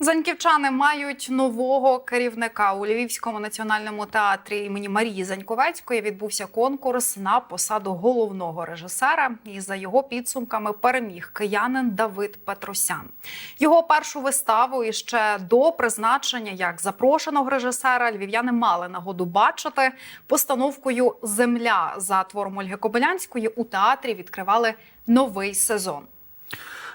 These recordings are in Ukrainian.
Заньківчани мають нового керівника у Львівському національному театрі імені Марії Заньковецької. Відбувся конкурс на посаду головного режисера. І за його підсумками переміг киянин Давид Петросян. Його першу виставу і ще до призначення як запрошеного режисера львів'яни мали нагоду бачити постановкою Земля за твором Ольги Кобилянської у театрі відкривали новий сезон.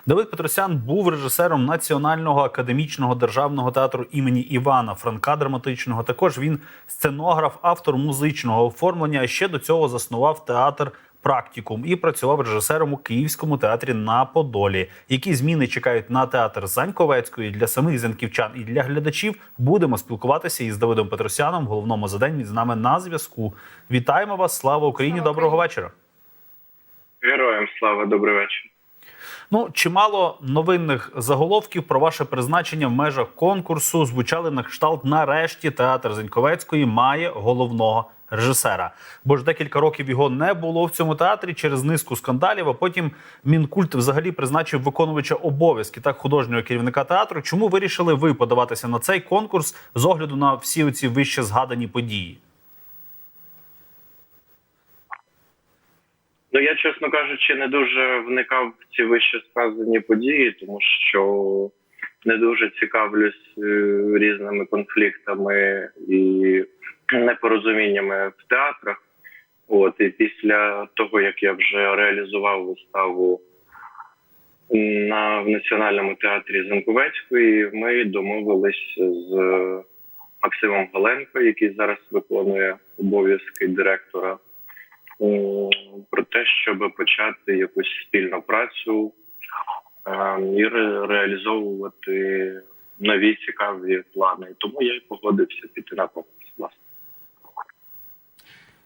Давид Петросян був режисером Національного академічного державного театру імені Івана Франка драматичного. Також він сценограф, автор музичного оформлення. А ще до цього заснував театр Практикум і працював режисером у Київському театрі на Подолі. Які зміни чекають на театр Заньковецької для самих занківчан і для глядачів? Будемо спілкуватися із Давидом Петросяном. Головному за день він з нами на зв'язку. Вітаємо вас! Слава Україні! Слава Доброго вечора! Героям слава, добрий вечір. Ну, чимало новинних заголовків про ваше призначення в межах конкурсу звучали на кшталт. Нарешті театр Зеньковецької має головного режисера. Бо ж декілька років його не було в цьому театрі через низку скандалів. А потім мінкульт взагалі призначив виконувача обов'язки так художнього керівника театру. Чому вирішили ви подаватися на цей конкурс з огляду на всі оці вище згадані події? Ну я, чесно кажучи, не дуже вникав в ці вище сказані події, тому що не дуже цікавлюсь е, різними конфліктами і непорозуміннями в театрах. От і після того, як я вже реалізував виставу на в Національному театрі Занковецької, ми домовились з Максимом Галенко, який зараз виконує обов'язки директора про те, щоб почати якусь спільну працю ем, і ре- реалізовувати нові цікаві плани. Тому я й погодився піти на конкурс.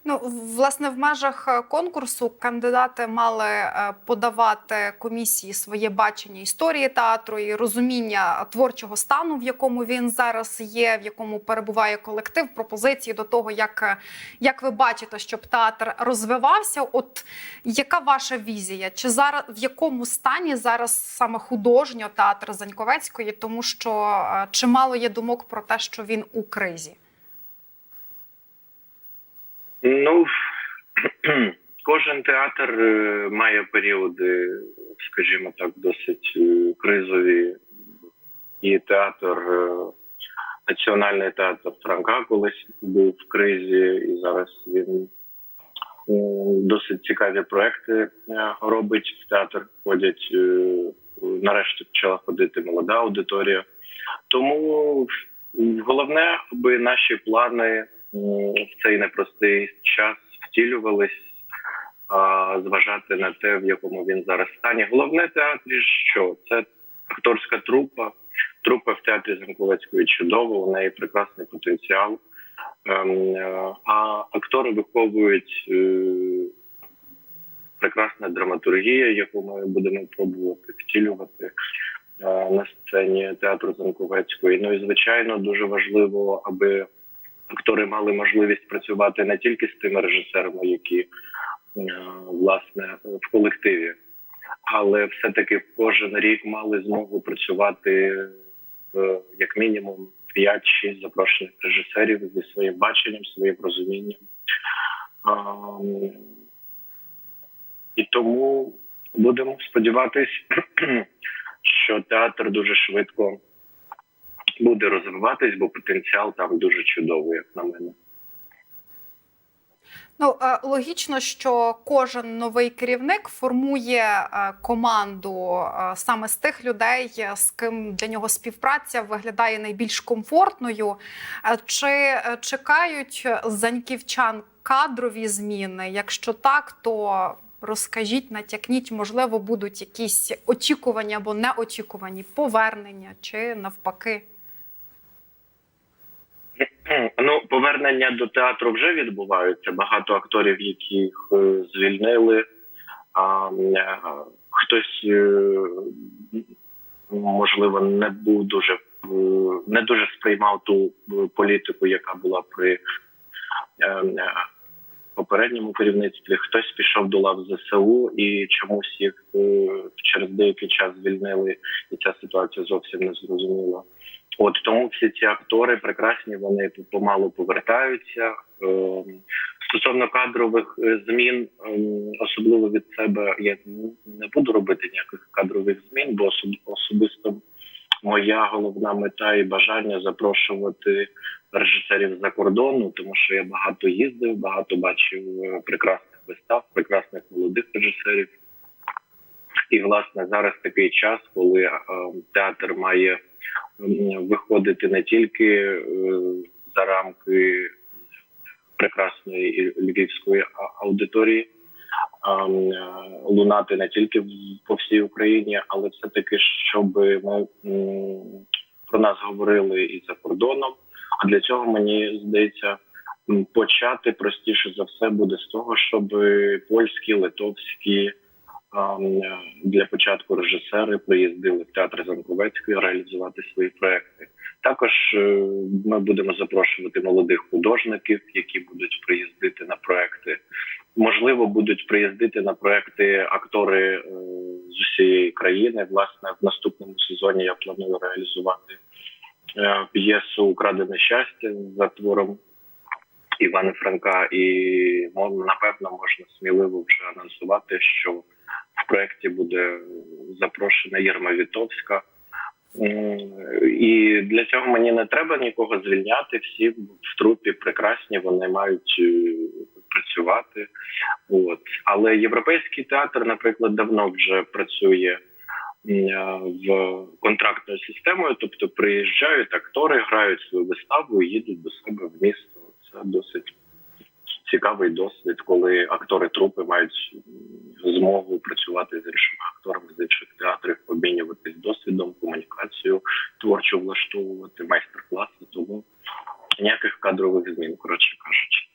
Ну, власне, в межах е, конкурсу кандидати мали е, подавати комісії своє бачення історії театру і розуміння творчого стану, в якому він зараз є, в якому перебуває колектив, пропозиції до того, як, е, як ви бачите, щоб театр розвивався. От яка ваша візія? Чи зараз в якому стані зараз саме художньо театр Заньковецької, тому що чимало є думок про те, що він у кризі? Ну кожен театр е, має періоди, скажімо так, досить е, кризові. І театр, е, національний театр Франка колись був в кризі, і зараз він досить цікаві проекти робить. В театр ходять нарешті почала ходити молода аудиторія. Тому головне, аби наші плани в цей непростий час втілювались, зважати на те, в якому він зараз стані. Головне театрі що це акторська трупа. Трупа в театрі Занковецької чудово, у неї прекрасний потенціал. Ем, е, А актори виховують е, прекрасна драматургія, яку ми будемо пробувати втілювати е, на сцені театру Занковецької. Ну і звичайно, дуже важливо, аби актори мали можливість працювати не тільки з тими режисерами, які е, власне в колективі, але все-таки кожен рік мали змогу працювати е, як мінімум 5-6 запрошених режисерів зі своїм баченням, своїм розумінням. І тому будемо сподіватись, що театр дуже швидко буде розвиватись, бо потенціал там дуже чудовий, як на мене. Ну е, логічно, що кожен новий керівник формує е, команду е, саме з тих людей, з ким для нього співпраця виглядає найбільш комфортною. Чи чекають заньківчан кадрові зміни? Якщо так, то розкажіть, натякніть, можливо, будуть якісь очікування або неочікувані повернення, чи навпаки. Ну, повернення до театру вже відбуваються. Багато акторів, яких е, звільнили. А е, хтось е, можливо не був дуже не дуже сприймав ту політику, яка була при попередньому керівництві. Хтось пішов до лав ЗСУ і чомусь їх через деякий час звільнили, і ця ситуація зовсім не зрозуміла. От тому всі ці актори прекрасні, вони помалу повертаються. Ем, Стосовно кадрових е, змін, ем, особливо від себе, я ну, не буду робити ніяких кадрових змін, бо особисто моя головна мета і бажання запрошувати режисерів за кордону, тому що я багато їздив, багато бачив е, прекрасних вистав, прекрасних молодих режисерів. І власне зараз такий час, коли е, театр має виходити не тільки е, за рамки прекрасної львівської аудиторії, е, лунати не тільки по всій Україні, але все таки, щоб ми про нас говорили і за кордоном. А для цього мені здається. Почати простіше за все буде з того, щоб польські, литовські для початку режисери приїздили в театр Занковецької реалізувати свої проекти. Також е, ми будемо запрошувати молодих художників, які будуть приїздити на проекти. Можливо, будуть приїздити на проекти актори е, з усієї країни. Власне, в наступному сезоні я планую реалізувати е, п'єсу Украдене щастя за твором Івана Франка, і напевно можна сміливо вже анонсувати, що в проєкті буде запрошена Єрма Вітовська. І для цього мені не треба нікого звільняти. Всі в трупі прекрасні, вони мають е, працювати. От. Але європейський театр, наприклад, давно вже працює е, в контрактною системою, тобто приїжджають актори, грають свою виставу їдуть до себе в місто. Це досить цікавий досвід, коли актори трупи мають змогу працювати з іншими акторами з інших театрів, обмінюватись досвідом, комунікацію творчо влаштовувати, майстер-класи. Тому ніяких кадрових змін, коротше кажучи.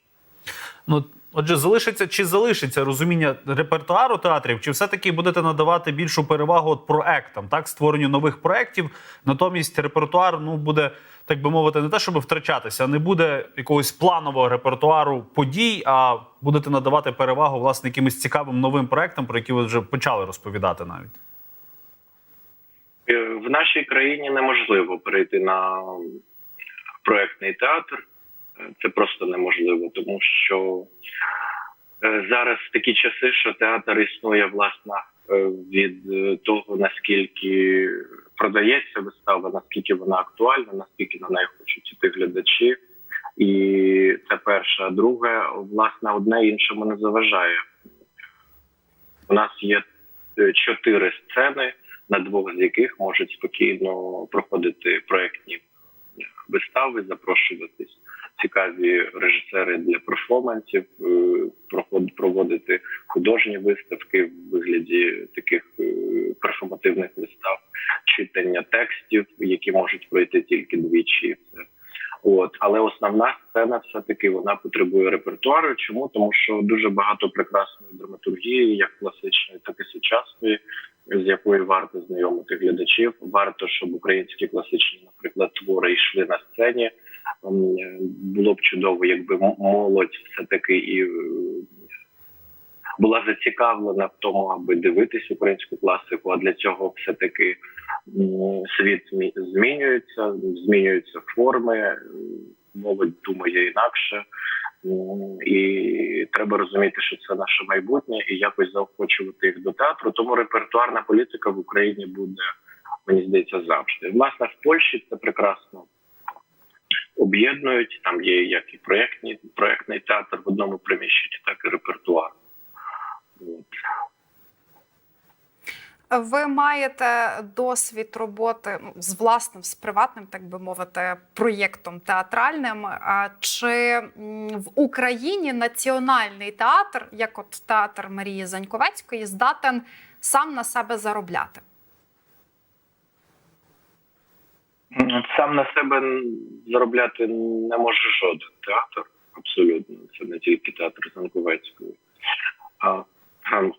Ну, отже, залишиться чи залишиться розуміння репертуару театрів, чи все-таки будете надавати більшу перевагу от проектам, так, створенню нових проєктів. Натомість репертуар ну, буде, так би мовити, не те, щоб втрачатися, не буде якогось планового репертуару подій, а будете надавати перевагу власне якимось цікавим новим проектам, про які ви вже почали розповідати навіть. Е, В нашій країні неможливо перейти на проектний театр. Це просто неможливо, тому що е, зараз такі часи, що театр існує власне е, від е, того, наскільки продається вистава, наскільки вона актуальна, наскільки на неї хочуть іти глядачі. І це перше. Друге, власне, одне іншому не заважає. У нас є чотири сцени, на двох з яких можуть спокійно проходити проектні вистави, запрошуватись цікаві режисери для перформансів, е, проводити художні виставки в вигляді таких е, перформативних вистав, читання текстів, які можуть пройти тільки двічі. От, але основна сцена все таки вона потребує репертуару. Чому? Тому що дуже багато прекрасної драматургії, як класичної, так і сучасної, з якою варто знайомити глядачів. Варто, щоб українські класичні, наприклад, твори йшли на сцені. Ем, Було б чудово, якби молодь все таки і е, була зацікавлена в тому, аби дивитись українську класику. А для цього все таки світ змі- змінюється, змінюються форми. е, Молодь думає інакше. І треба розуміти, що це наше майбутнє, і якось заохочувати їх до театру. Тому репертуарна політика в Україні буде, мені здається, завжди. Власне, в Польщі це прекрасно об'єднують. Там є як і проєктні, проєктний театр в одному приміщенні, так і репертуар. От. Ви маєте досвід роботи ну, з власним, з приватним, так би мовити, проєктом театральним. Чи в Україні національний театр, як от театр Марії Заньковецької, здатен сам на себе заробляти? Сам на себе заробляти не може жоден театр. Абсолютно, це не тільки театр Занковецької. А,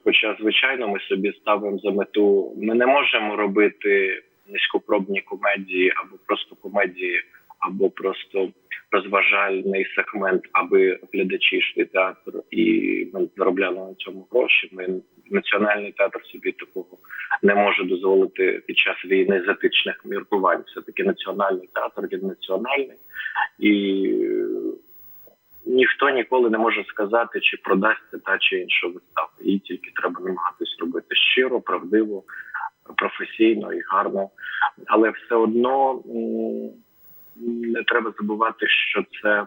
хоча, звичайно, ми собі ставимо за мету, ми не можемо робити низькопробні комедії або просто комедії, або просто розважальний сегмент, аби глядачі йшли театр і ми заробляли на цьому гроші. Ми національний театр собі такого не може дозволити під час війни з етичних міркувань. Все таки національний театр він національний і е, ніхто ніколи не може сказати, чи продасться та чи інша вистава. Її тільки треба намагатись робити щиро, правдиво, професійно і гарно. Але все одно не треба забувати, що це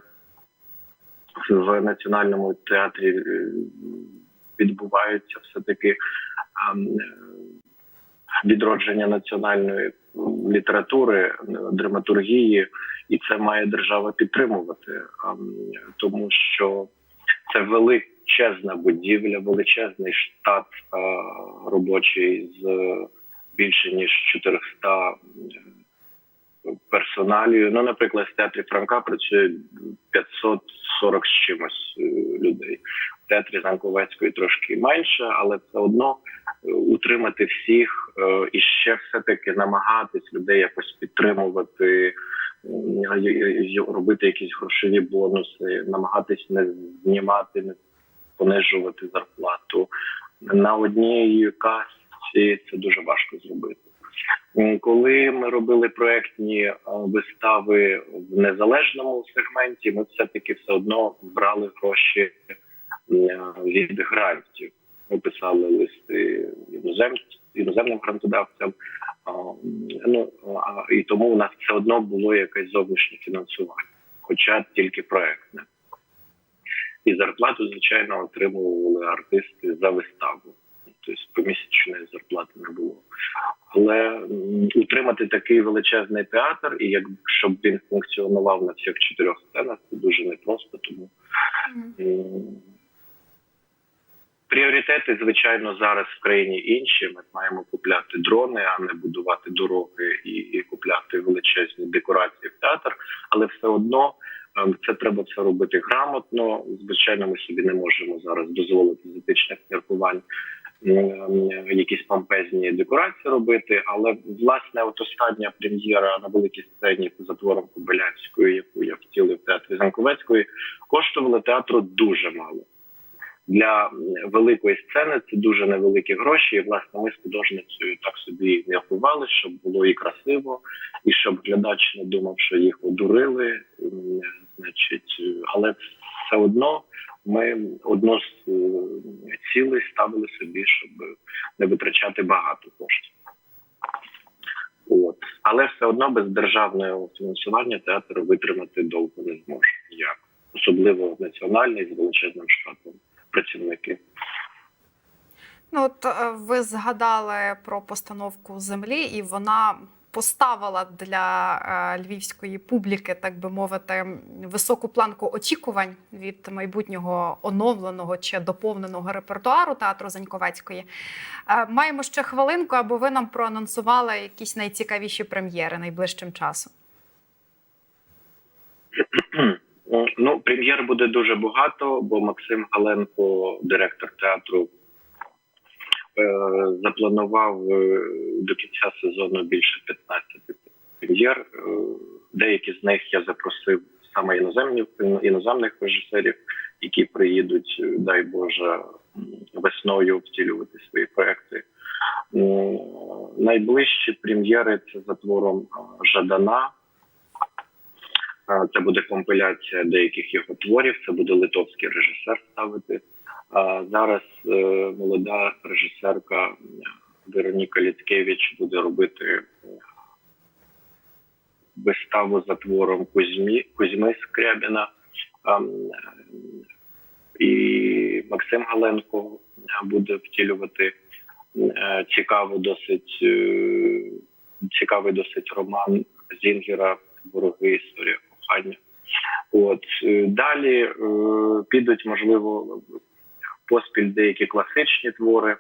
в національному театрі е, відбувається все таки відродження національної літератури, драматургії, і це має держава підтримувати, тому що це величезна будівля, величезний штат робочий з більше ніж 400 персоналію. Ну, наприклад, в театрі Франка працює 540 з чимось е, людей. В театрі Занковецької трошки менше, але все одно е, утримати всіх е, і ще все-таки намагатись людей якось підтримувати, робити якісь грошові бонуси, намагатись не знімати, не понижувати зарплату. На одній касі це дуже важко зробити. Коли ми робили проектні е, вистави в незалежному сегменті, ми все таки все одно брали гроші е, від грантів. Ми писали листи інозем... іноземним грантодавцям. Ну і тому у нас все одно було якесь зовнішнє фінансування, хоча тільки проектне. І зарплату, звичайно, отримували артисти за виставу. Тобто помісячної зарплати не було. Але утримати такий величезний театр, і як щоб він функціонував на всіх чотирьох сценах, це дуже непросто. Тому м, пріоритети, звичайно, зараз в країні інші. Ми маємо купляти дрони, а не будувати дороги і, і купляти величезні декорації в театр. Але все одно ем, це треба все робити грамотно. Звичайно, ми собі не можемо зараз дозволити з етичних міркувань якісь помпезні декорації робити. Але власне, от остання прем'єра на великій сцені за твором Кобилянської, яку я втілив театрі Занковецької, коштувала театру дуже мало. Для великої сцени це дуже невеликі гроші. І власне ми з художницею так собі міркували, щоб було і красиво, і щоб глядач не думав, що їх одурили. Значить, але все одно ми одну з е, цілей ставили собі, щоб не витрачати багато коштів. От. Але все одно без державного фінансування театр витримати довго не зможе ніяк. Особливо національний з величезним штатом працівників. Ну, от е, ви згадали про постановку землі, і вона поставила для е, львівської публіки, так би мовити, високу планку очікувань від майбутнього оновленого чи доповненого репертуару театру Заньковецької. Е, маємо ще хвилинку, аби ви нам проанонсували якісь найцікавіші прем'єри найближчим часом. Ну, прем'єр буде дуже багато, бо Максим Галенко, директор театру, е, запланував е, до кінця сезону більше 15 прем'єр. Е, Деякі з них я запросив саме іноземні іноземних режисерів, які приїдуть, е, дай Боже, весною втілювати свої проекти. Найближчі прем'єри це за твором е, Жадана. Це буде компиляція деяких його творів. Це буде литовський режисер ставити. А Зараз е, молода режисерка Вероніка Ліцкевич буде робити виставу за твором Кузьмі, Кузьми Скрябіна. І Максим Галенко е, буде втілювати е, досить е, цікавий досить роман Зінгера Вороги історія кохання. От е, далі е, підуть, можливо, поспіль деякі класичні твори.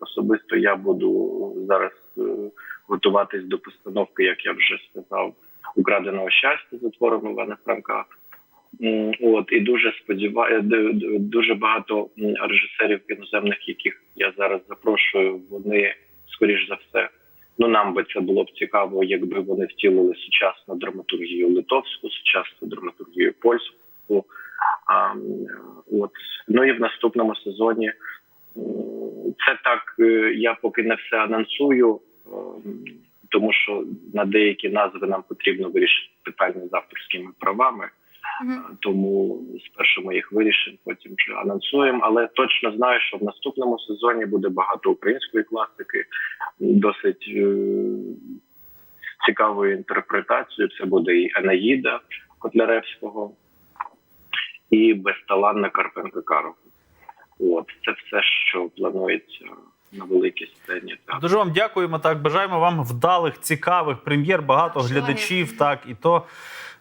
Особисто я буду зараз е, готуватись до постановки, як я вже сказав, украденого щастя за твором Івана Франка. От і дуже сподіваю, дуже багато режисерів іноземних, яких я зараз запрошую, вони скоріш за все Ну нам би це було б цікаво, якби вони втілили сучасну драматургію литовську, сучасну драматургію польську. А, от ну і в наступному сезоні це так. е, Я поки не все анонсую, ем, тому що на деякі назви нам потрібно вирішити питання з авторськими правами. Мгм. Тому спершу ми їх вирішимо, потім вже анонсуємо. Але точно знаю, що в наступному сезоні буде багато української класики, досить е, цікавою інтерпретацією. Це буде і Анаїда Котляревського, і безталанна Карпенка Карова. От це все, що планується на великій сцені. Так. Дуже вам дякуємо. Так бажаємо вам вдалих, цікавих прем'єр, багато Так, глядачів. Так і то,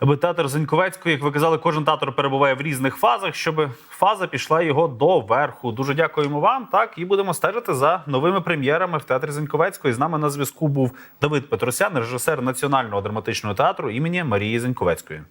аби театр Зеньковецької, як ви казали, кожен театр перебуває в різних фазах, щоб фаза пішла його до верху. Дуже дякуємо вам. Так і будемо стежити за новими прем'єрами в театрі Зеньковецької. З нами на зв'язку був Давид Петросян, режисер Національного драматичного театру імені Марії Зеньковецької.